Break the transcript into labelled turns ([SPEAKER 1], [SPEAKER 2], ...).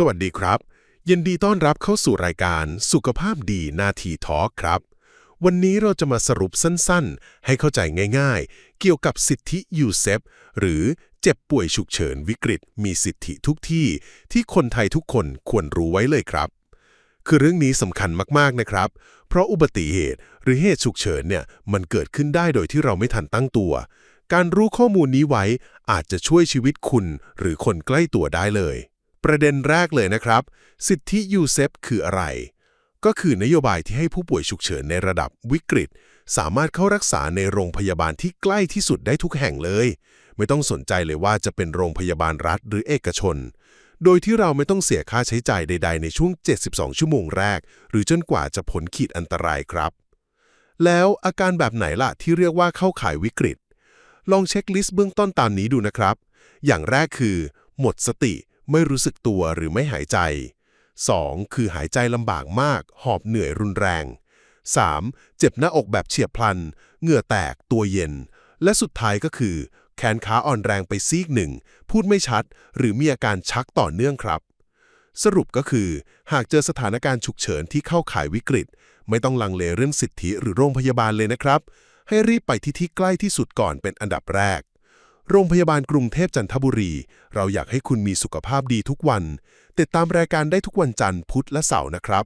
[SPEAKER 1] สวัสดีครับ ยินดีต้อนรับเข้าสู่รายการสุขภาพดีนาทีทอล์กครับ วันนี้เราจะมาสรุปสั้นๆ ให้เข้าใจง่ายๆ เกี่ยวกับสิทธิยูเซฟหรือเจ็บป่วยฉุกเฉินวิกฤต มีสิทธิทุกที่ ที่คนไทยทุกคนควรรู้ไว้เลยครับ คือเรื่องนี้สำคัญมากๆนะครับ เพราะอุบัติเหตุหรือเหตุฉุกเฉินเนี่ยมันเกิดขึ้นได้โดยที่เราไม่ทันตั้งตัว การรู้ข้อมูลนี้ไว้อาจจะช่วยชีวิตคุณ หรือคนใกล้ตัวได้เลย ประเด็นแรกเลยนะครับ สิทธิยูเซฟคืออะไร ก็คือนโยบายที่ให้ผู้ป่วยฉุกเฉินในระดับวิกฤต สามารถเข้ารักษาในโรงพยาบาลที่ใกล้ที่สุดได้ทุกแห่งเลย ไม่ต้องสนใจเลยว่าจะเป็นโรงพยาบาลรัฐหรือเอกชน โดยที่เราไม่ต้องเสียค่าใช้จ่ายใด ๆ ในช่วง 72 ชั่วโมงแรก หรือจนกว่าจะพ้นขีดอันตรายครับ แล้วอาการแบบไหนล่ะที่เรียกว่าเข้าข่ายวิกฤต ลองเช็คลิสต์เบื้องต้นตามนี้ดูนะครับ อย่างแรกคือ หมดสติ ไม่รู้สึกตัวหรือไม่หายใจ 2. คือหายใจลำบากมาก หอบเหนื่อยรุนแรง 3. เจ็บหน้าอกแบบเฉียบพลัน เหงื่อแตก ตัวเย็น และสุดท้ายก็คือ แขนขาอ่อนแรงไปซีกหนึ่ง พูดไม่ชัด หรือมีอาการชักต่อเนื่องครับ สรุปก็คือ หากเจอสถานการณ์ฉุกเฉินที่เข้าข่ายวิกฤต ไม่ต้องลังเลเรื่องสิทธิหรือโรงพยาบาลเลยนะครับ ให้รีบไปที่ที่ใกล้ที่สุดก่อนเป็นอันดับแรก โรงพยาบาลกรุงเทพจันทบุรี เราอยากให้คุณมีสุขภาพดีทุกวัน ติดตามรายการได้ทุกวันจันทร์พุธและเสาร์นะครับ